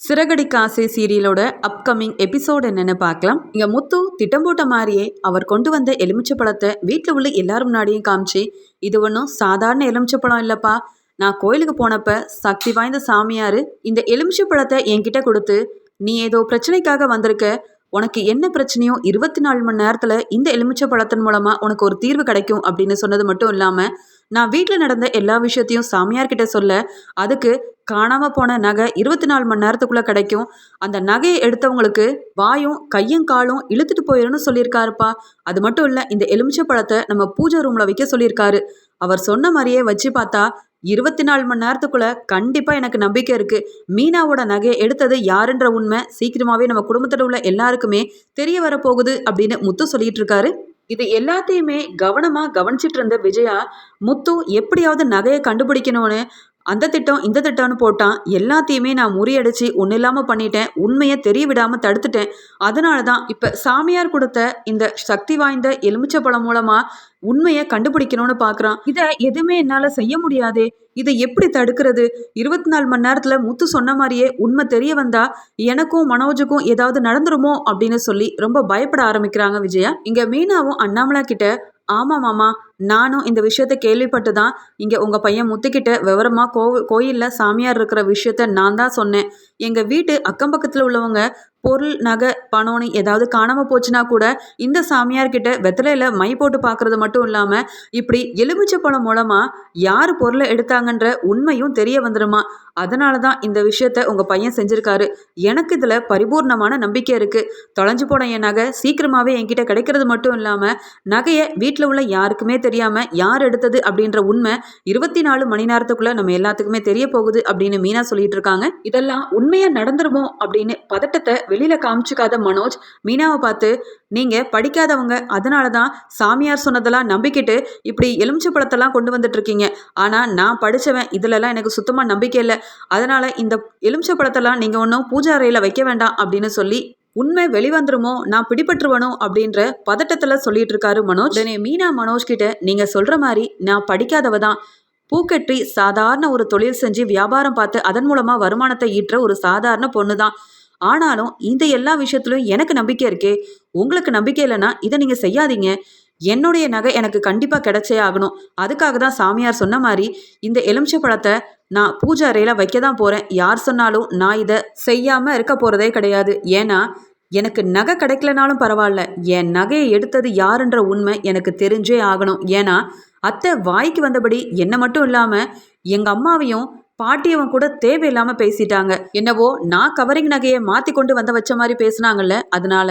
சிறகடி காசே சீரியலோட upcoming episode என்னன்னு பார்க்கலாம். இங்க முத்து திட்டம் போட்ட மாதிரியே அவர் கொண்டு வந்த எலுமிச்சை பழத்தை வீட்டில் உள்ள எல்லாரும் முன்னாடியும் காமிச்சு இது ஒன்றும் சாதாரண எலுமிச்சை பழம் இல்லப்பா. நான் கோயிலுக்கு போனப்ப சக்தி வாய்ந்த சாமியாரு இந்த எலுமிச்சை பழத்தை என்கிட்ட கொடுத்து நீ ஏதோ பிரச்சனைக்காக வந்திருக்க. உனக்கு என்ன பிரச்சனையோ இருபத்தி நாலு மணி நேரத்தில் இந்த எலுமிச்சை பழத்தின் மூலமாக உனக்கு ஒரு தீர்வு கிடைக்கும் அப்படின்னு சொன்னது மட்டும் இல்லாமல் நான் வீட்டில் நடந்த எல்லா விஷயத்தையும் சாமியார்கிட்ட சொல்ல அதுக்கு காணாமல் போன நகை இருபத்தி நாலு மணி நேரத்துக்குள்ளே கிடைக்கும். அந்த நகையை எடுத்தவங்களுக்கு வாயும் கையும் காலும் இழுத்துட்டு போயிடும்னு சொல்லியிருக்காருப்பா. அது மட்டும் இல்லை இந்த எலுமிச்சை பழத்தை நம்ம பூஜை ரூமில் வைக்க சொல்லியிருக்காரு. அவர் சொன்ன மாதிரியே வச்சு பார்த்தா இருபத்தி நாலு மணி நேரத்துக்குள்ள கண்டிப்பா எனக்கு நம்பிக்கை இருக்கு. மீனாவோட நகையை எடுத்தது யாருன்ற உண்மை சீக்கிரமாவே நம்ம குடும்பத்தில் உள்ள எல்லாருக்குமே தெரிய வரப்போகுது அப்படின்னு முத்து சொல்லிட்டு இருக்காரு. இது எல்லாத்தையுமே கவனமா கவனிச்சிட்டு இருந்த விஜயா முத்து எப்படியாவது நகையை கண்டுபிடிக்கணும்னு அந்த திட்டம் இந்த திட்டம்னு போட்டான். எல்லாத்தையுமே நான் முறியடிச்சு ஒன்றும் இல்லாமல் பண்ணிட்டேன். உண்மையை தெரிய விடாமல் தடுத்துட்டேன். அதனால தான் இப்போ சாமியார் கொடுத்த இந்த சக்தி வாய்ந்த எலுமிச்சை பழம் மூலமாக உண்மையை கண்டுபிடிக்கணும்னு பார்க்குறான் இதை எதுவுமே என்னால் செய்ய முடியாதே. இதை எப்படி தடுக்கிறது? இருபத்தி நாலு மணி நேரத்தில் முத்து சொன்ன மாதிரியே உண்மை தெரிய வந்தா எனக்கும் மனோஜுக்கும் ஏதாவது நடந்துருமோ அப்படின்னு சொல்லி ரொம்ப பயப்பட ஆரம்பிக்கிறாங்க விஜயா. இங்கே மீனாவும் அண்ணாமலா கிட்ட ஆமாம் மாமா. நானும் இந்த விஷயத்த கேள்விப்பட்டு தான் இங்கே உங்கள் பையன் முத்துக்கிட்ட விவரமாக கோ கோயிலில் சாமியார் இருக்கிற விஷயத்த நான் தான் சொன்னேன். எங்கள் வீட்டு அக்கம் பக்கத்தில் உள்ளவங்க பொருள் நகை பணம்னு ஏதாவது காணாமல் போச்சுன்னா கூட இந்த சாமியார்கிட்ட வெத்தலையில் மை போட்டு பார்க்குறது மட்டும் இல்லாமல் இப்படி எலுமிச்சை பழம் மூலமாக யார் பொருளை எடுத்தாங்கன்ற உண்மையும் தெரிய வந்துடுமா அதனால தான் இந்த விஷயத்த உங்கள் பையன் செஞ்சுருக்காரு. எனக்கு இதில் பரிபூர்ணமான நம்பிக்கை இருக்குது தொலைஞ்சு போன என் நகை சீக்கிரமாகவே என்கிட்ட கிடைக்கிறது மட்டும் இல்லாமல் நகையை வீட்டில் உள்ள யாருக்குமே தெரியாமல் யார் எடுத்தது அப்படின்ற உண்மை இருபத்தி நாலு மணி நேரத்துக்குள்ளே நம்ம எல்லாத்துக்குமே தெரிய போகுது அப்படின்னு மீனா சொல்லிட்டு இருக்காங்க. இதெல்லாம் உண்மையாக நடந்துருமோ அப்படின்னு பதட்டத்தை வெளியில் காமிச்சிக்காத மனோஜ் மீனாவை பார்த்து நீங்கள் படிக்காதவங்க. அதனால தான் சாமியார் சொன்னதெல்லாம் நம்பிக்கிட்டு இப்படி எலுமிச்சை பழத்தெல்லாம் கொண்டு வந்துட்டு இருக்கீங்க ஆனால் நான் படித்தவன் இதிலெல்லாம் எனக்கு சுத்தமாக நம்பிக்கை இல்லை. அதனால் இந்த எலுமிச்சை பழத்தெல்லாம் நீங்கள் ஒன்றும் பூஜா அறையில் வைக்க வேண்டாம் அப்படின்னு சொல்லி உண்மை வெளிவந்துருமோ? நான் பிடிபட்டுருவனோ? அப்படின்ற பதட்டத்தில் சொல்லிட்டு இருக்காரு மனோஜ். உடனே மீனா மனோஜ் கிட்ட நீங்கள் சொல்கிற மாதிரி நான் படிக்காதவ தான். பூக்கட்டி சாதாரண ஒரு தொழில் செஞ்சு வியாபாரம் பார்த்து அதன் மூலமாக வருமானத்தை ஈட்டுற ஒரு சாதாரண பொண்ணு தான் ஆனாலும் இந்த எல்லா விஷயத்துலையும் எனக்கு நம்பிக்கை இருக்கே. உங்களுக்கு நம்பிக்கை இல்லைன்னா இதை நீங்கள் செய்யாதீங்க. என்னுடைய நகை எனக்கு கண்டிப்பாக கிடைச்சே ஆகணும். அதுக்காக தான் சாமியார் சொன்ன மாதிரி இந்த எலுமிச்சை பழத்தை நான் பூஜை அறையில் வைக்க தான் போகிறேன் யார் சொன்னாலும் நான் இதை செய்யாமல் இருக்க போகிறதே கிடையாது. ஏன்னா எனக்கு நகை கிடைக்கலனாலும் பரவாயில்ல. என் நகையை எடுத்தது யாருன்ற உண்மை எனக்கு தெரிஞ்சே ஆகணும். ஏன்னா அத்தை வாய்க்கு வந்தபடி என்னை மட்டும் இல்லாமல் எங்கள் அம்மாவையும் பாட்டியவன் கூட தேவையில்லாமல் பேசிட்டாங்க. என்னவோ நான் கவரிங் நகையை மாற்றி கொண்டு வந்த வச்ச மாதிரி பேசுனாங்கல்ல அதனால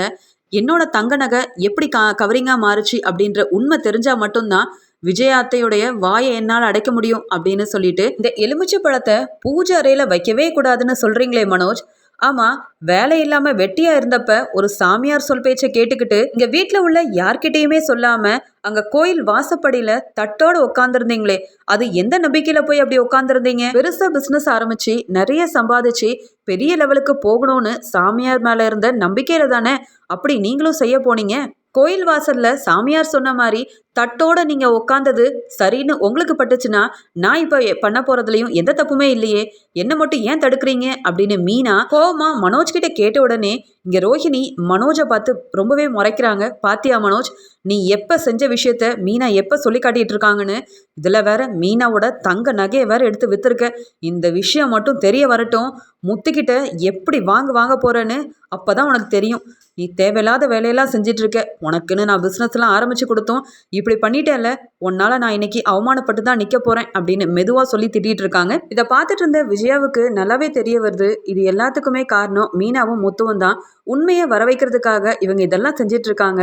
என்னோட தங்க நகை எப்படி க கவரிங்காக மாறுச்சு அப்படின்ற உண்மை தெரிஞ்சால் மட்டும்தான் விஜயாத்தையுடைய வாயை என்னால் அடைக்க முடியும் அப்படின்னு சொல்லிட்டு இந்த எலுமிச்சை பழத்தை பூஜை அறையில் வைக்கவே கூடாதுன்னு சொல்கிறீங்களே மனோஜ் ஆமா வேலை இல்லாம வெட்டியா இருந்தப்ப ஒரு சாமியார் சொல் பேச்சை கேட்டுக்கிட்டு இங்க வீட்டுல உள்ள யார்கிட்டயுமே சொல்லாம அங்க கோயில் வாசப்படியில தட்டோட உட்காந்துருந்தீங்களே அது எந்த நம்பிக்கையில போய் அப்படி உட்காந்துருந்தீங்க பெருசா பிசினஸ் ஆரம்பிச்சு நிறைய சம்பாதிச்சு பெரிய லெவலுக்கு போகணும்னு சாமியார் மேல இருந்த நம்பிக்கையில தானே அப்படி நீங்களும் செய்ய போனீங்க? கோயில் வாசல்ல சாமியார் சொன்ன மாதிரி தட்டோட நீங்க உட்காந்தது சரின்னு உங்களுக்கு பட்டுச்சுன்னா நான் இப்போ பண்ண போறதுலயும் எந்த தப்புமே இல்லையே. என்ன மட்டும் ஏன் தடுக்கிறீங்க? அப்படின்னு மீனா கோவமா மனோஜ் கிட்ட கேட்ட உடனே இங்க ரோஹிணி மனோஜை பார்த்து ரொம்பவே முறைக்கிறாங்க. பாத்தியா மனோஜ் நீ எப்ப செஞ்ச விஷயத்த மீனா எப்ப சொல்லி காட்டிட்டு இருக்காங்கன்னு? இதுல வேற மீனாவோட தங்க நகையை வேற எடுத்து வித்துருக்க. இந்த விஷயம் மட்டும் தெரிய வரட்டும். முத்துக்கிட்ட எப்படி வாங்க வாங்க போறேன்னு அப்பதான் உனக்கு தெரியும். நீ தேவையில்லாத வேலையெல்லாம் செஞ்சிட்டு இருக்க உனக்குன்னு நான் பிஸ்னஸ்லாம் ஆரம்பிச்சு கொடுத்தோம். இப்படி பண்ணிட்டேன்ல. உன்னால நான் இன்னைக்கு அவமானப்பட்டு தான் நிற்க போறேன் அப்படின்னு மெதுவாக சொல்லி திட்டிட்டு இருக்காங்க இதை பார்த்துட்டு இருந்த விஜயாவுக்கு நல்லாவே தெரிய வருது. இது எல்லாத்துக்குமே காரணம் மீனாவும் முத்துவும் தான். உண்மையை வர வைக்கிறதுக்காக இவங்க இதெல்லாம் செஞ்சிட்டு இருக்காங்க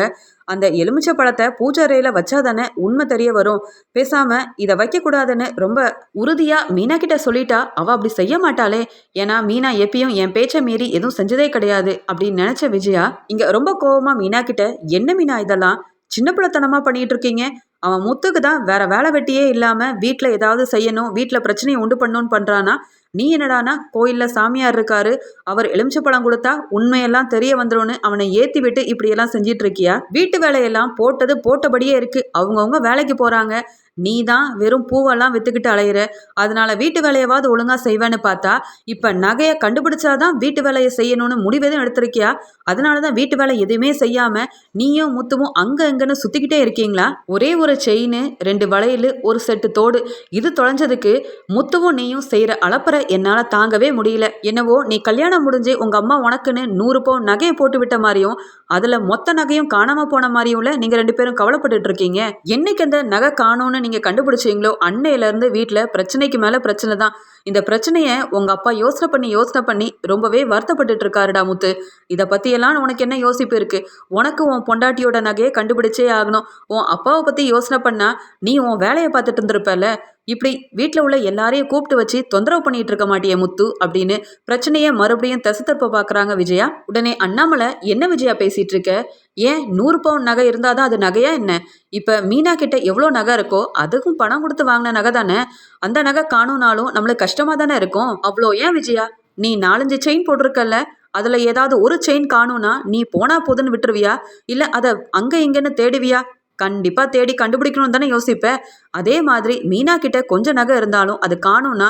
அந்த எலுமிச்சை பழத்தை பூஜை வச்சா வச்சாதானே உண்மை தெரிய வரும். பேசாம இதை வைக்கக்கூடாதுன்னு ரொம்ப உறுதியா மீனா கிட்ட சொல்லிட்டா அவ அப்படி செய்ய மாட்டாளே. ஏன்னா மீனா எப்பயும் என் பேச்சை மீறி எதுவும் செஞ்சதே கிடையாது அப்படின்னு நினைச்ச விஜயா இங்க ரொம்ப கோவமா மீனா கிட்ட என்ன மீனா இதெல்லாம்? சின்ன பிள்ளைத்தனமா பண்ணிட்டு இருக்கீங்க? அவன் முத்துக்கு தான் வேற வேலை வெட்டியே இல்லாம வீட்டில் ஏதாவது செய்யணும் வீட்டில் பிரச்சனையை உண்டு பண்ணணும்னு பண்றானா? நீ என்னடானா? கோயிலில் சாமியார் இருக்காரு. அவர் எலுமிச்சப்பழம் கொடுத்தா உண்மையெல்லாம் தெரிய வந்துடும்னு அவனை ஏற்றி விட்டு இப்படியெல்லாம் செஞ்சிட்டு இருக்கியா? வீட்டு வேலையெல்லாம் போட்டது போட்டபடியே இருக்கு. அவங்கவுங்க வேலைக்கு போகிறாங்க நீ தான் வெறும் பூவெல்லாம் வித்துக்கிட்டு அலையிற. அதனால வீட்டு வேலையவாவது ஒழுங்கா செய்வேன்னு பார்த்தா இப்ப நகையை கண்டுபிடிச்சாதான் வீட்டு வேலையை செய்யணும்னு முடிவெதும் எடுத்திருக்கியா? அதனாலதான் வீட்டு வேலை எதுவுமே செய்யாம நீயும் முத்துவும் அங்க இங்கன்னு சுத்திக்கிட்டே இருக்கீங்களா? ஒரே ஒரு செயின் ரெண்டு வளையல் ஒரு செட்டு தோடு இது தொலைஞ்சதுக்கு முத்துவும் நீயும் செய்யற அளப்பற என்னால தாங்கவே முடியல. என்னவோ நீ கல்யாணம் முடிஞ்சு உங்க அம்மா உனக்குன்னு நூறு பவுன் நகையை போட்டு விட்ட மாதிரியும் அதுல மொத்த நகையும் காணாம போன மாதிரியும்ல. நீங்க ரெண்டு பேரும் கவலைப்பட்டுட்டு இருக்கீங்க. என்னைக்கு அந்த நகை காணும்னு நீங்க கண்டுபிடிச்சீங்களோ அன்னையில இருந்து வீட்டுல பிரச்சனைக்கு மேல பிரச்சனை தான். இந்த பிரச்சனையை உங்க அப்பா யோசனை பண்ணி யோசனை பண்ணி ரொம்பவே வருத்தப்பட்டுட்டு இருக்காருடா முத்து. இதை பத்தியெல்லாம் உனக்கு என்ன யோசிப்பு இருக்கு? உனக்கு உன் பொண்டாட்டியோட நகையை கண்டுபிடிச்சே ஆகணும். உன் அப்பாவை பத்தி யோசனை பண்ணா நீ உன் வேலையை பார்த்துட்டு இருந்திருப்பல இப்படி வீட்டில் உள்ள எல்லாரையும் கூப்பிட்டு வச்சு தொந்தரவு பண்ணிட்டு இருக்க மாட்டிய முத்து அப்படின்னு பிரச்சனையை மறுபடியும் தசத்தற்ப பார்க்குறாங்க விஜயா. உடனே அண்ணாமலை என்ன விஜயா பேசிட்டு இருக்க ஏன் நூறு பவுன் நகை இருந்தால் தான் அது நகையா என்ன? இப்போ மீனா கிட்ட எவ்வளோ நகை இருக்கோ அதுக்கும் பணம் கொடுத்து வாங்கின நகை தானே? அந்த நகை காணும்னாலும் நம்மளுக்கு கஷ்டமாக தானே இருக்கும்? அவ்வளோ ஏன் விஜயா? நீ நாலஞ்சு செயின் போட்டிருக்கல்ல அதில் ஏதாவது ஒரு செயின் காணும்னா நீ போனா போதுன்னு விட்டுருவியா? இல்லை அதை அங்கே இங்கேன்னு தேடுவியா? கண்டிப்பாக தேடி கண்டுபிடிக்கணும்னு தானே யோசிப்பேன் அதே மாதிரி மீனா கிட்ட கொஞ்சம் நகை இருந்தாலும் அது காணும்னா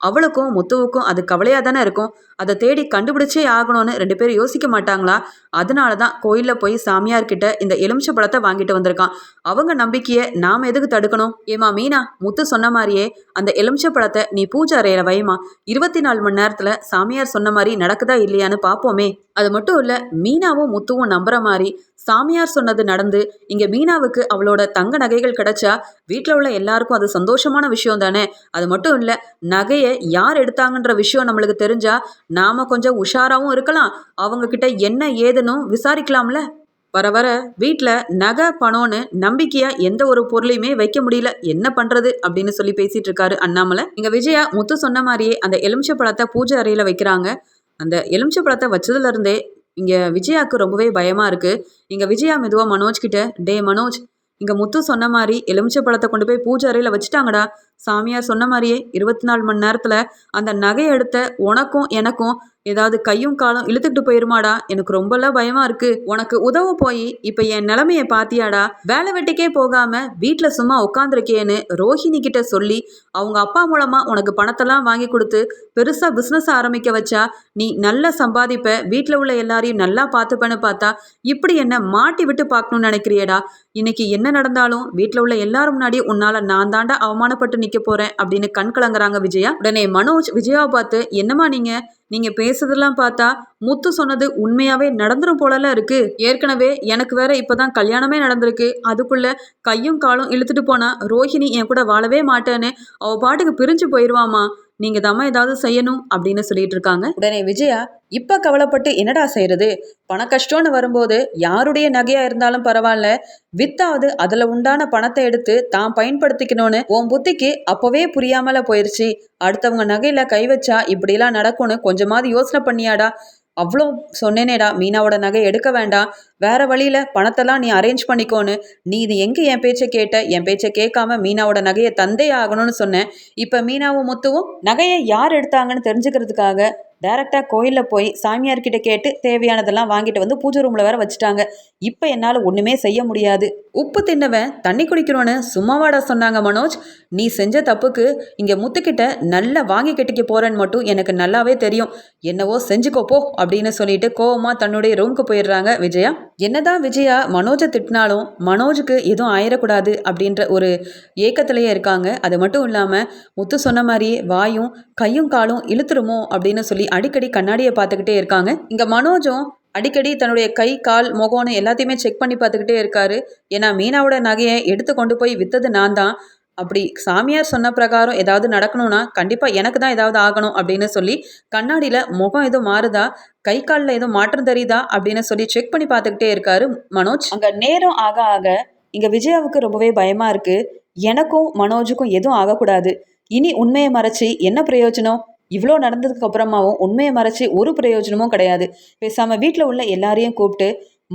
அவளுக்கும் முத்துவுக்கும் அது கவலையாக தானே இருக்கும்? அதை தேடி கண்டுபிடிச்சே ஆகணும்னு ரெண்டு பேரும் யோசிக்க மாட்டாங்களா? அதனால தான் கோயிலில் போய் சாமியார்கிட்ட இந்த எலுமிச்சை பழத்தை வாங்கிட்டு வந்திருக்கான். அவங்க நம்பிக்கையை நாம் எதுக்கு தடுக்கணும்? ஏமா மீனா முத்து சொன்ன மாதிரியே அந்த எலுமிச்சை பழத்தை நீ பூஜை அறையில வைமா இருபத்தி நாலு மணி நேரத்தில் சாமியார் சொன்ன மாதிரி நடக்குதா இல்லையான்னு பார்ப்போமே அது மட்டும் இல்லை மீனாவும் முத்துவும் நம்புற மாதிரி சாமியார் சொன்னது நடந்து இங்கே மீனாவுக்கு அவளோட தங்க நகைகள் கிடைச்சா வீட்டில் உள்ள எல்லாருக்கும் அது சந்தோஷமான விஷயம் தானே? அது மட்டும் இல்லை நகையை யார் எடுத்தாங்கன்ற விஷயம் நம்மளுக்கு தெரிஞ்சா நாம கொஞ்சம் உஷாராகவும் இருக்கலாம். அவங்க கிட்ட என்ன ஏதுனும் விசாரிக்கலாம்ல? வர வர வீட்டில் நகை பணம்னு நம்பிக்கையாக எந்த ஒரு பொருளையுமே வைக்க முடியல. என்ன பண்ணுறது அப்படின்னு சொல்லி பேசிட்டு இருக்காரு அண்ணாமலை. இங்கே விஜயா முத்து சொன்ன மாதிரியே அந்த எலுமிச்சை பழத்தை பூஜை அறையில் வைக்கிறாங்க. அந்த எலுமிச்சை பழத்தை வச்சதுலேருந்தே இங்கே விஜயாவுக்கு ரொம்பவே பயமாக இருக்குது இங்கே விஜயா மெதுவாக மனோஜ் கிட்ட டே மனோஜ் இங்கே முத்து சொன்ன மாதிரி எலுமிச்சை பழத்தை கொண்டு போய் பூஜை அறையில் வச்சுட்டாங்கடா. சாமியார் சொன்ன மாதிரியே இருபத்தி நாலு மணி நேரத்தில் அந்த நகை எடுத்த உனக்கும் எனக்கும் ஏதாவது கையும் காலம் இழுத்துக்கிட்டு போயிருமாடா? எனக்கு ரொம்பலாம் பயமா இருக்கு. உனக்கு உதவ போய் இப்ப என் நிலைமைய பாத்தியாடா? வேலை வெட்டிக்கே போகாம வீட்டுல சும்மா உட்காந்துருக்கேன்னு ரோஹிணி கிட்ட சொல்லி அவங்க அப்பா மூலமா உனக்கு பணத்தெல்லாம் வாங்கி கொடுத்து பெருசா பிசினஸ் ஆரம்பிக்க வச்சா நீ நல்லா சம்பாதிப்ப வீட்டுல உள்ள எல்லாரையும் நல்லா பார்த்துப்பேன்னு பார்த்தா இப்படி என்ன மாட்டி விட்டு பார்க்கணும்னு நினைக்கிறியடா? இன்னைக்கு என்ன நடந்தாலும் வீட்டில் உள்ள எல்லாரும் முன்னாடி உன்னால நான் தாண்டா அவமானப்பட்டு நிக்க போறேன் அப்படின்னு கண் கலங்குறாங்க விஜயா. உடனே மனோஜ் விஜயாவை பார்த்து என்னம்மா நீங்க? நீங்க பேசுறதெல்லாம் பார்த்தா முத்து சொன்னது உண்மையாவே நடந்துரும் போலலாம் இருக்கு. ஏற்கனவே எனக்கு வேற இப்பதான் கல்யாணமே நடந்திருக்கு. அதுக்குள்ள கையும் காலும் இழுத்துட்டு போனா ரோஹிணி என் கூட வாழவே மாட்டேன்னு அவ பாட்டுக்கு பிரிஞ்சு போயிடுவாமா நீங்க தாம்மா ஏதாவது செய்யணும் அப்படின்னு சொல்லிட்டு இருக்காங்க. உடனே விஜயா இப்ப கவலைப்பட்டு என்னடா செய்யறது பண கஷ்டம்னு வரும்போது யாருடைய நகையா இருந்தாலும் பரவாயில்ல. வித்தாவது அதுல உண்டான பணத்தை எடுத்து தான் பயன்படுத்திக்கணும்னு உன் புத்திக்கு அப்பவே புரியாமல போயிருச்சு. அடுத்தவங்க நகையில கை வச்சா இப்படிலாம் நடக்கும்னு கொஞ்சமாவது யோசனை பண்ணியாடா. அவ்வளோ சொன்னேனேடா மீனாவோட நகை எடுக்க வேண்டாம். வேற வழியில பணத்தெல்லாம் நீ அரேஞ்ச் பண்ணிக்கோன்னு. நீ இது எங்க என் பேச்சை கேட்ட? என் பேச்சை கேட்காம மீனாவோட நகையை தந்தே ஆகணும்னு சொன்னேன். இப்போ மீனாவும் முத்துவும் நகையை யார் எடுத்தாங்கன்னு தெரிஞ்சுக்கிறதுக்காக டேரெக்டாக கோயிலில் போய் சாமியார்கிட்ட கேட்டு தேவையானதெல்லாம் வாங்கிட்டு வந்து பூஜை ரூமில் வேற வச்சுட்டாங்க. இப்போ என்னால் ஒன்றுமே செய்ய முடியாது. உப்பு தின்னவன் தண்ணி குடிக்கிறோன்னு சும்மாவாடா சொன்னாங்க மனோஜ். நீ செஞ்ச தப்புக்கு இங்கே முத்துக்கிட்ட நல்லா வாங்கி கட்டிக்க போகிறேன்னு மட்டும் எனக்கு நல்லாவே தெரியும். என்னவோ செஞ்சுக்கோ போ அப்படின்னு சொல்லிட்டு கோவமாக தன்னுடைய ரூமுக்கு போயிடுறாங்க விஜயா. என்னதான் விஜயா மனோஜை திட்டினாலும் மனோஜுக்கு எதுவும் ஆயிடக்கூடாது அப்படின்ற ஒரு ஏக்கத்திலேயே இருக்காங்க. அது மட்டும் இல்லாமல் முத்து சொன்ன மாதிரி வாயும் கையும் காலும் இழுத்துருமோ அப்படின்னு சொல்லி அடிக்கடி கண்ணாடியை பார்த்துக்கிட்டே இருக்காங்க. இங்கே மனோஜும் அடிக்கடி தன்னுடைய கை கால் முகம்னு எல்லாத்தையுமே செக் பண்ணி பார்த்துக்கிட்டே இருக்காரு. ஏன்னா மீனாவோட நகையை எடுத்து கொண்டு போய் வித்தது நான் தான். அப்படி சாமியார் சொன்ன பிரகாரம் ஏதாவது நடக்கணும்னா கண்டிப்பாக எனக்கு தான் ஏதாவது ஆகணும் அப்படின்னு சொல்லி கண்ணாடியில் முகம் எதுவும் மாறுதா? கை காலில் எதுவும் மாற்றம் தெரியுதா? அப்படின்னு சொல்லி செக் பண்ணி பார்த்துக்கிட்டே இருக்காரு மனோஜ். அங்கே நேரம் ஆக ஆக இங்கே விஜயாவுக்கு ரொம்பவே பயமாக இருக்குது எனக்கும் மனோஜுக்கும் எதுவும் ஆகக்கூடாது. இனி உண்மையை மறைச்சி என்ன பிரயோஜனம்? இவ்வளோ நடந்ததுக்கு அப்புறமாவும் உண்மையை மறைச்சி ஒரு பிரயோஜனமும் கிடையாது. பேசாமல் வீட்டில் உள்ள எல்லாரையும் கூப்பிட்டு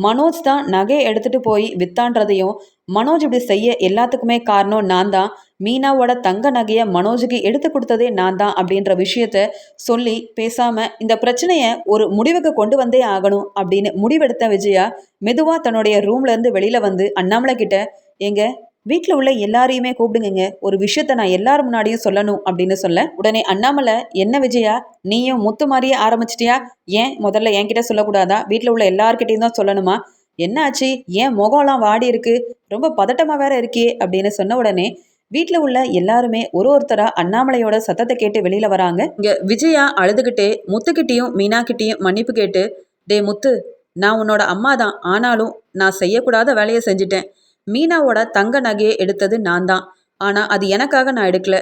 மனோஜ் தான் நகையை எடுத்துட்டு போய் வித்தான்றதையும் மனோஜ் இப்படி செய்ய எல்லாத்துக்குமே காரணம் நான் தான். மீனாவோட தங்க நகையை மனோஜுக்கு எடுத்து கொடுத்ததே நான் தான் அப்படின்ற விஷயத்த சொல்லி பேசாம இந்த பிரச்சனையை ஒரு முடிவுக்கு கொண்டு வந்தே ஆகணும் அப்படின்னு முடிவெடுத்த விஜயா மெதுவா தன்னுடைய ரூம்ல இருந்து வெளியில வந்து அண்ணாமலை கிட்ட எங்க வீட்டில் உள்ள எல்லாரையுமே கூப்பிடுங்க ஒரு விஷயத்த நான் எல்லார் முன்னாடியும் சொல்லணும் அப்படின்னு சொல்ல. உடனே அண்ணாமலை என்ன விஜயா? நீயும் முத்து மாதிரியே ஆரம்பிச்சிட்டியா? ஏன் முதல்ல என்கிட்ட சொல்லக்கூடாதா? வீட்டில் உள்ள எல்லார்கிட்டையும் தான் சொல்லணுமா? என்னாச்சு? ஏன் முகம்லாம் வாடி இருக்கு? ரொம்ப பதட்டமா வேற இருக்கியே அப்படின்னு சொன்ன உடனே வீட்டில் உள்ள எல்லாருமே ஒரு ஒருத்தரா அண்ணாமலையோட சத்தத்தை கேட்டு வெளியில வராங்க. இங்க விஜயா அழுதுகிட்டே முத்துக்கிட்டேயும் மீனாக்கிட்டேயும் மன்னிப்பு கேட்டு டே முத்து நான் உன்னோட அம்மா தான் ஆனாலும் நான் செய்யக்கூடாத வேலையை செஞ்சுட்டேன். மீனாவோட தங்க நகையை எடுத்தது நான் தான் ஆனா அது எனக்காக நான் எடுக்கல.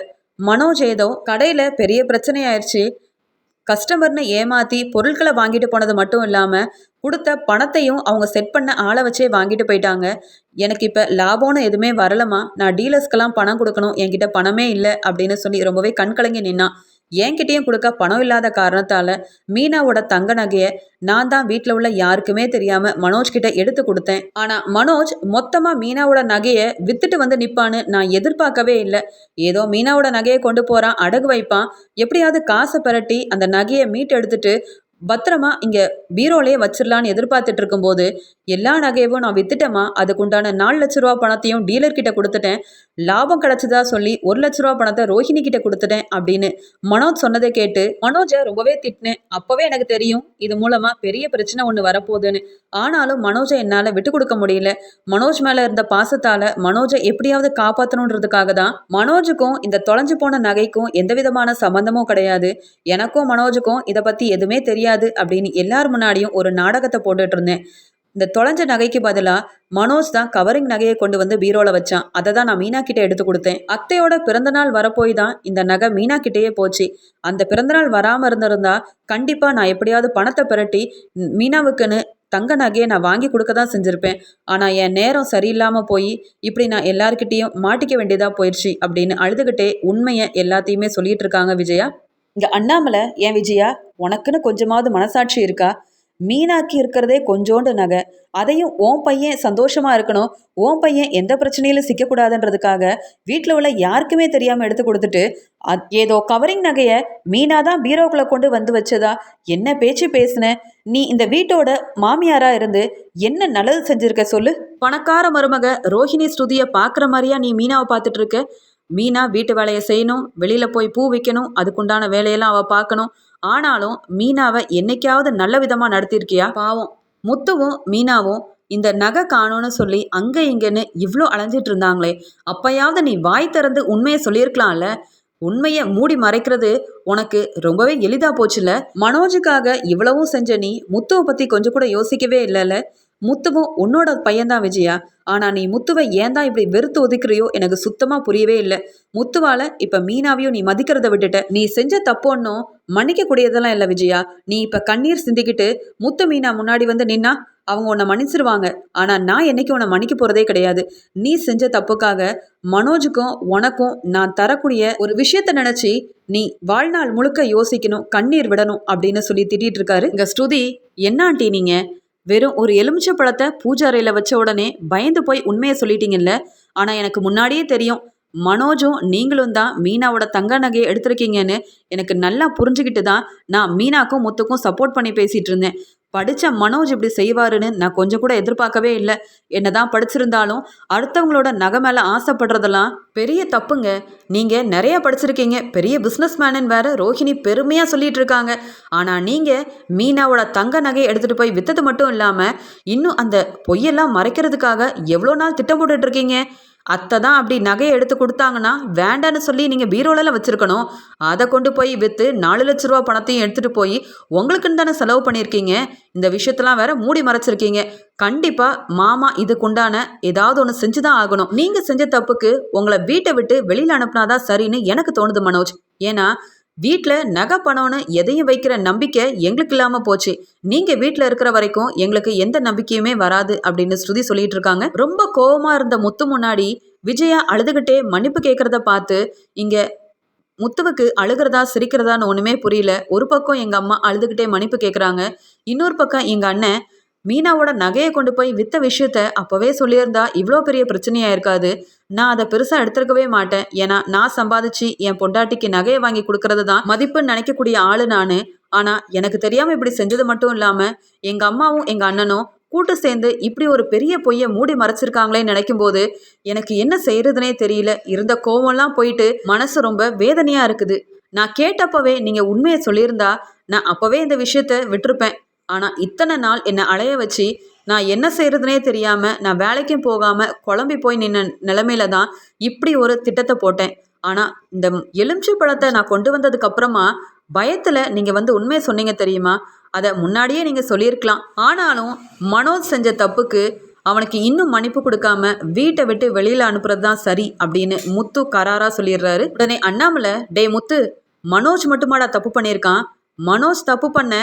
மனோஜ் ஏதோ கடையில பெரிய பிரச்சனை ஆயிடுச்சு கஸ்டமர்னு ஏமாத்தி பொருட்களை வாங்கிட்டு போனது மட்டும் இல்லாம கொடுத்த பணத்தையும் அவங்க செட் பண்ண ஆளை வச்சே வாங்கிட்டு போயிட்டாங்க. எனக்கு இப்போ லாபம்னு எதுவுமே வரலமா நான் டீலர்ஸ்க்கெல்லாம் பணம் கொடுக்கணும். என்கிட்ட பணமே இல்லை அப்படின்னு சொல்லி ரொம்பவே கண்கலங்கி நின்னான். என்கிட்டயும் கொடுக்க பணம் இல்லாத காரணத்தால மீனாவோட தங்க நகையை நான் தான் வீட்டில் உள்ள யாருக்குமே தெரியாம மனோஜ் கிட்ட எடுத்து கொடுத்தேன். ஆனா மனோஜ் மொத்தமா மீனாவோட நகையை வித்துட்டு வந்து நிப்பான்னு நான் எதிர்பார்க்கவே இல்லை. ஏதோ மீனாவோட நகையை கொண்டு போறான் அடகு வைப்பான். எப்படியாவது காசை பரட்டி அந்த நகையை மீட்டு எடுத்துட்டு பத்திரமா இங்க பீரோலயே வச்சிடலான்னு எதிர்பார்த்துட்டு இருக்கும்போது எல்லா நகையவும் நான் வித்துட்டேமா அதுக்குண்டான நாலு லட்ச ரூபா பணத்தையும் டீலர் கிட்ட கொடுத்துட்டேன். லாபம் கிடைச்சதா சொல்லி ஒரு லட்ச ரூபா பணத்தை ரோஹிணி கிட்ட கொடுத்துட்டேன் அப்படின்னு மனோஜ் சொன்னதை கேட்டு மனோஜை ரொம்பவே திட்டினேன். அப்பவே எனக்கு தெரியும் இது மூலமா பெரிய பிரச்சனை ஒன்று வரப்போகுதுன்னு. ஆனாலும் மனோஜை என்னால் விட்டு கொடுக்க முடியல. மனோஜ் மேல இருந்த பாசத்தால மனோஜை எப்படியாவது காப்பாற்றணுன்றதுக்காக தான் மனோஜுக்கும் இந்த தொலைஞ்சு போன நகைக்கும் எந்த விதமான சம்பந்தமும் கிடையாது. எனக்கும் மனோஜுக்கும் இதை பத்தி எதுவுமே தெரியாது. அப்படின்னு எல்லார் முன்னாடியும் ஒரு நாடகத்தை போட்டுட்டு இருந்தேன். இந்த தொலைஞ்ச நகைக்கு பதிலாக மனோஜ் தான் கவரிங் நகையை கொண்டு வந்து பீரோவில் வச்சான். அதை தான் நான் மீனா கிட்டே எடுத்து கொடுத்தேன். அத்தையோட பிறந்தநாள் வரப்போய் தான் இந்த நகை மீனா கிட்டேயே போச்சு. அந்த பிறந்தநாள் வராமல் இருந்திருந்தா கண்டிப்பாக நான் எப்படியாவது பணத்தை பிரட்டி மீனாவுக்குன்னு தங்க நகையை நான் வாங்கி கொடுக்க தான் செஞ்சுருப்பேன். ஆனால் என் நேரம் சரியில்லாமல் போய் இப்படி நான் எல்லாருக்கிட்டேயும் மாட்டிக்க வேண்டியதாக போயிடுச்சு அப்படின்னு அழுதுகிட்டே உண்மையை எல்லாத்தையுமே சொல்லிட்டு இருக்காங்க விஜயா. இங்கே அண்ணாமலை ஏன் விஜயா உனக்குன்னு கொஞ்சமாவது மனசாட்சி இருக்கா? மீனாக்கி இருக்கிறதே கொஞ்சோண்டு நகை. அதையும் ஓன் பையன் சந்தோஷமா இருக்கணும். ஓன் பையன் எந்த பிரச்சனையிலும் சிக்கக்கூடாதுன்றதுக்காக வீட்டில் உள்ள யாருக்குமே தெரியாமல் எடுத்து கொடுத்துட்டு அத் ஏதோ கவரிங் நகையை மீனா தான் பீரோக்குள்ள கொண்டு வந்து வச்சதா? என்ன பேச்சு பேசுன? நீ இந்த வீட்டோட மாமியாரா இருந்து என்ன நல்லது செஞ்சிருக்க சொல்லு? பணக்கார மருமக ரோஹிணி ஸ்ருதியை பார்க்குற மாதிரியா நீ மீனாவை பார்த்துட்டு இருக்க? மீனா வீட்டு வேலையை செய்யணும் வெளியில் போய் பூ விற்கணும் அதுக்குண்டான வேலையெல்லாம் அவள் பார்க்கணும். ஆனாலும் மீனாவை என்னைக்காவது நல்ல விதமாக நடத்தியிருக்கியா? பாவம். முத்துவும் மீனாவும் இந்த நகை காணும்னு சொல்லி அங்கே இங்கேன்னு இவ்வளோ அலைஞ்சிட்டு இருந்தாங்களே. அப்பயாவது நீ வாய் திறந்து உண்மையை சொல்லியிருக்கலாம்ல? உண்மையை மூடி மறைக்கிறது உனக்கு ரொம்பவே எளிதா போச்சுல? மனோஜுக்காக இவ்வளவும் செஞ்ச நீ முத்துவை பத்தி கொஞ்சம் கூட யோசிக்கவே இல்லைல்ல? முத்துவும் உன்னோட பையன்தான் விஜயா. ஆனா நீ முத்துவை ஏன் தான் இப்படி வெறுத்து ஒதுக்குறியோ? எனக்கு சுத்தமா புரியவே இல்லை. முத்துவால இப்ப மீனாவையும் நீ மதிக்கிறத விட்டுட்ட. நீ செஞ்ச தப்பு ஒன்றும் மன்னிக்க கூடியதெல்லாம் இல்லை விஜயா. நீ இப்ப கண்ணீர் சிந்திக்கிட்டு முத்து மீனா முன்னாடி வந்து நின்னா அவங்க உன்னை மன்னிச்சிருவாங்க. ஆனா நான் என்னைக்கு உன்னை மன்னிக்க போறதே கிடையாது. நீ செஞ்ச தப்புக்காக மனோஜுக்கும் உனக்கும் நான் தரக்கூடிய ஒரு விஷயத்த நினைச்சு நீ வாழ்நாள் முழுக்க யோசிக்கணும் கண்ணீர் விடணும் அப்படின்னு சொல்லி திட்டிட்டு இருக்காரு. இங்க ஸ்ருதி என்ன ஆண்டி நீங்க? வெறும் ஒரு எலுமிச்சை பழத்தை பூஜை அறையில் வச்ச உடனே பயந்து போய் உண்மையை சொல்லிட்டீங்கல்ல? ஆனால் எனக்கு முன்னாடியே தெரியும். மனோஜும் நீங்களும் தான் மீனாவோட தங்க நகையை எடுத்திருக்கீங்கன்னு எனக்கு நல்லா புரிஞ்சுக்கிட்டு தான் நான் மீனாக்கும் முத்துக்கும் சப்போர்ட் பண்ணி பேசிகிட்டு இருந்தேன். படித்த மனோஜ் இப்படி செய்வாருன்னு நான் கொஞ்சம் கூட எதிர்பார்க்கவே இல்லை. என்னதான் படிச்சிருந்தாலும் அடுத்தவங்களோட நகை மேலே ஆசைப்படுறதெல்லாம் பெரிய தப்புங்க. நீங்கள் நிறையா படிச்சிருக்கீங்க. பெரிய பிஸ்னஸ் மேனன் வேற ரோஹிணி பெருமையாக சொல்லிட்டு இருக்காங்க. ஆனால் நீங்கள் மீனாவோட தங்க நகையை எடுத்துகிட்டு போய் விற்றது மட்டும் இல்லாமல் இன்னும் அந்த பொய்யெல்லாம் மறைக்கிறதுக்காக எவ்வளோ நாள் திட்டம் போட்டுட்டு இருக்கீங்க? அத்தை தான் அப்படி நகையை எடுத்து கொடுத்தாங்கன்னா வேண்டான்னு சொல்லி நீங்கள் பீரோலெல்லாம் வச்சுருக்கணும். அதை கொண்டு போய் விற்று நாலு லட்ச ரூபா பணத்தையும் எடுத்துகிட்டு போய் உங்களுக்குன்னு தானே செலவு பண்ணியிருக்கீங்க? இந்த விஷயத்தெல்லாம் வேற மூடி மறைச்சிருக்கீங்க. கண்டிப்பாக மாமா இதுக்குண்டான ஏதாவது ஒன்று செஞ்சு தான் ஆகணும். நீங்கள் செஞ்ச தப்புக்கு உங்களை வீட்டை விட்டு வெளியில் அனுப்புனாதான் சரின்னு எனக்கு தோணுது மனோஜ். ஏன்னா வீட்டில் நகை பணம்னு எதையும் வைக்கிற நம்பிக்கை எங்களுக்கு இல்லாமல் போச்சு. நீங்கள் வீட்டில் இருக்கிற வரைக்கும் எங்களுக்கு எந்த நம்பிக்கையுமே வராது அப்படின்னு ஸ்ருதி சொல்லிட்டு இருக்காங்க. ரொம்ப கோபமாக இருந்த முத்து முன்னாடி விஜயா அழுதுகிட்டே மன்னிப்பு கேட்குறத பார்த்து இங்கே முத்துவுக்கு அழுகிறதா சிரிக்கிறதான்னு ஒன்றுமே புரியல. ஒரு பக்கம் எங்கள் அம்மா அழுதுகிட்டே மன்னிப்பு கேட்குறாங்க இன்னொரு பக்கம் எங்கள் அண்ணன் மீனாவோட நகையை கொண்டு போய் வித்த விஷயத்த அப்போவே சொல்லியிருந்தா இவ்வளோ பெரிய பிரச்சனையாக இருக்காது. நான் அதை பெருசாக எடுத்துருக்கவே மாட்டேன். ஏன்னா நான் சம்பாதிச்சு என் பொண்டாட்டிக்கு நகையை வாங்கி கொடுக்கறது தான் மதிப்புன்னு நினைக்கக்கூடிய ஆளு நான். ஆனால் எனக்கு தெரியாமல் இப்படி செஞ்சது மட்டும் இல்லாமல் எங்கள் அம்மாவும் எங்கள் அண்ணனும் கூட்டு சேர்ந்து இப்படி ஒரு பெரிய பொய்யை மூடி மறைச்சிருக்காங்களேன்னு நினைக்கும் போது எனக்கு என்ன செய்யறதுனே தெரியல. இருந்த கோவம்லாம் போயிட்டு மனசு ரொம்ப வேதனையா இருக்குது. நான் கேட்டப்பவே நீங்க உண்மையை சொல்லியிருந்தா நான் அப்பவே இந்த விஷயத்த விட்டுருப்பேன். ஆனா இத்தனை நாள் என்னை அலைய வச்சு நான் என்ன செய்யறதுனே தெரியாம நான் வேலைக்கும் போகாம குழம்பி போய் நின்ன நிலைமையில தான் இப்படி ஒரு திட்டத்தை போட்டேன். ஆனா இந்த எலுமிச்சை பழத்தை நான் கொண்டு வந்ததுக்கு அப்புறமா பயத்துல நீங்க வந்து உண்மையை சொன்னீங்க தெரியுமா? அதை முன்னாடியே நீங்க சொல்லியிருக்கலாம். ஆனாலும் மனோஜ் செஞ்ச தப்புக்கு அவனுக்கு இன்னும் மன்னிப்பு கொடுக்காம வீட்டை விட்டு வெளியில அனுப்புறது தான் சரி அப்படின்னு முத்து கராரா சொல்லிடுறாரு. உடனே அண்ணாமலை டே முத்து மனோஜ் மட்டுமாடா தப்பு பண்ணியிருக்கான்? மனோஜ் தப்பு பண்ண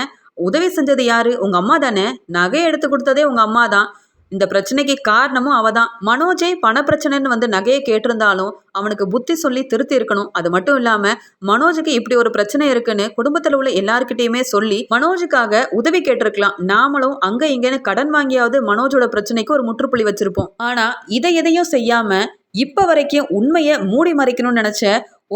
உதவி செஞ்சது யாரு? உங்க அம்மா தானே? நகை எடுத்து கொடுத்ததே உங்க அம்மா தான். இந்த பிரச்சனைக்கு காரணமும் அவ தான் மனோஜே பண பிரச்சனைன்னு வந்து நகையை கேட்டிருந்தாலும் அவனுக்கு புத்தி சொல்லி திருத்தி இருக்கணும். அது மட்டும் இல்லாம மனோஜுக்கு இப்படி ஒரு பிரச்சனை இருக்குன்னு குடும்பத்துல உள்ள எல்லாருக்கிட்டையுமே சொல்லி மனோஜுக்காக உதவி கேட்டிருக்கலாம். நாமளும் அங்க இங்கன்னு கடன் வாங்கியாவது மனோஜோட பிரச்சனைக்கு ஒரு முற்றுப்புள்ளி வச்சிருப்போம். ஆனா இதை எதையும் செய்யாம இப்ப வரைக்கும் உண்மையை மூடி மறைக்கணும்னு நினைச்ச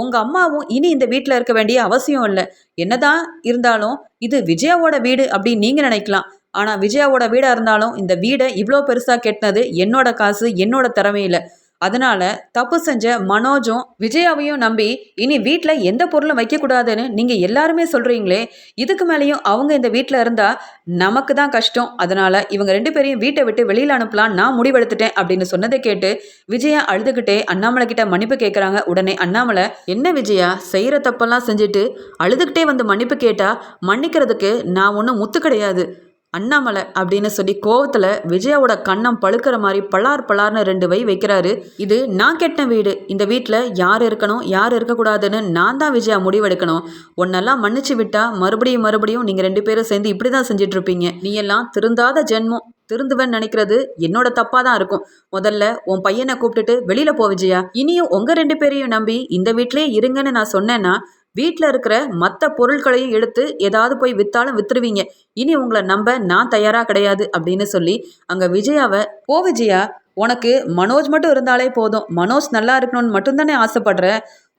உங்க அம்மாவும் இனி இந்த வீட்டில் இருக்க வேண்டிய அவசியம் இல்லை. என்னதான் இருந்தாலும் இது விஜயாவோட வீடு அப்படின்னு நீங்க நினைக்கலாம். ஆனால் விஜயாவோட வீடாக இருந்தாலும் இந்த வீடை இவ்வளோ பெருசாக கெட்டினது என்னோட காசு என்னோட திறமையில. அதனால தப்பு செஞ்ச மனோஜும் விஜயாவையும் நம்பி இனி வீட்டில் எந்த பொருளும் வைக்கக்கூடாதுன்னு நீங்கள் எல்லாருமே சொல்கிறீங்களே இதுக்கு மேலேயும் அவங்க இந்த வீட்டில் இருந்தால் நமக்கு தான் கஷ்டம். அதனால இவங்க ரெண்டு பேரையும் வீட்டை விட்டு வெளியில் அனுப்பலாம் நான் முடிவெடுத்துட்டேன் அப்படின்னு சொன்னதை கேட்டு விஜயா அழுதுகிட்டே அண்ணாமலை கிட்ட மன்னிப்பு கேட்குறாங்க உடனே அண்ணாமலை என்ன விஜயா செய்கிற தப்பெல்லாம் செஞ்சுட்டு அழுதுகிட்டே வந்து மன்னிப்பு கேட்டால் மன்னிக்கிறதுக்கு நான் ஒன்றும் முத்து கிடையாது. அண்ணாமலை அப்படின்னு சொல்லி கோவத்தில் விஜயாவோட கண்ணம் பழுக்கிற மாதிரி பலார் பலார்னு ரெண்டு வை வைக்கிறாரு. இது நான் கெட்ட வீடு. இந்த வீட்டில் யார் இருக்கணும் யார் இருக்கக்கூடாதுன்னு நான் தான் விஜயா முடிவெடுக்கணும். உன்னெல்லாம் மன்னிச்சு விட்டா மறுபடியும் மறுபடியும் நீங்கள் ரெண்டு பேரும் சேர்ந்து இப்படி தான் செஞ்சுட்டு இருப்பீங்க நீ எல்லாம் திருந்தாத ஜென்மம். திருந்துவேன்னு நினைக்கிறது என்னோட தப்பாக தான் இருக்கும். முதல்ல உன் பையனை கூப்பிட்டுட்டு வெளியில போ விஜயா. இனியும் உங்க ரெண்டு பேரையும் நம்பி இந்த வீட்டிலேயே இருங்கன்னு நான் சொன்னேன்னா வீட்டில் இருக்கிற மற்ற பொருட்களையும் எடுத்து ஏதாவது போய் வித்தாலும் வித்துருவீங்க. இனி உங்களை நம்ப நான் தயாராக கிடையாது அப்படின்னு சொல்லி அங்கே விஜயாவை போ விஜயா உனக்கு மனோஜ் மட்டும் இருந்தாலே போதும். மனோஜ் நல்லா இருக்கணும்னு மட்டும்தானே ஆசைப்படுற.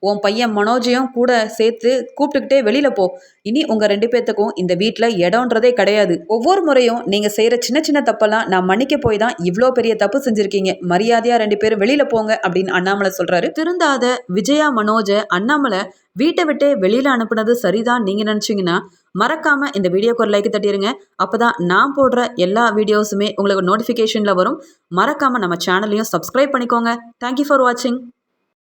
உன் பையன் மனோஜையும் கூட சேர்த்து கூப்பிட்டுக்கிட்டே வெளியில போ. இனி உங்க ரெண்டு பேர்த்துக்கும் இந்த வீட்டில் இடம்ன்றதே கிடையாது. ஒவ்வொரு முறையும் நீங்க செய்யற சின்ன சின்ன தப்பெல்லாம் நான் மன்னிக்க போய் தான் இவ்வளோ பெரிய தப்பு செஞ்சிருக்கீங்க. மரியாதையா ரெண்டு பேரும் வெளியில போங்க அப்படின்னு அண்ணாமலை சொல்றாரு. திருந்தாத விஜயா மனோஜை அண்ணாமலை வீட்டை விட்டு வெளியில அனுப்புனது சரிதான் நீங்க நினைச்சீங்கன்னா மறக்காம இந்த வீடியோக்கு ஒரு லைக் தட்டிடுங்க அப்பதான் நான் போடுற எல்லா வீடியோஸுமே உங்களுக்கு நோட்டிஃபிகேஷன்ல வரும். மறக்காம நம்ம சேனலையும் சப்ஸ்கிரைப் பண்ணிக்கோங்க. தேங்க்யூ ஃபார் வாட்சிங்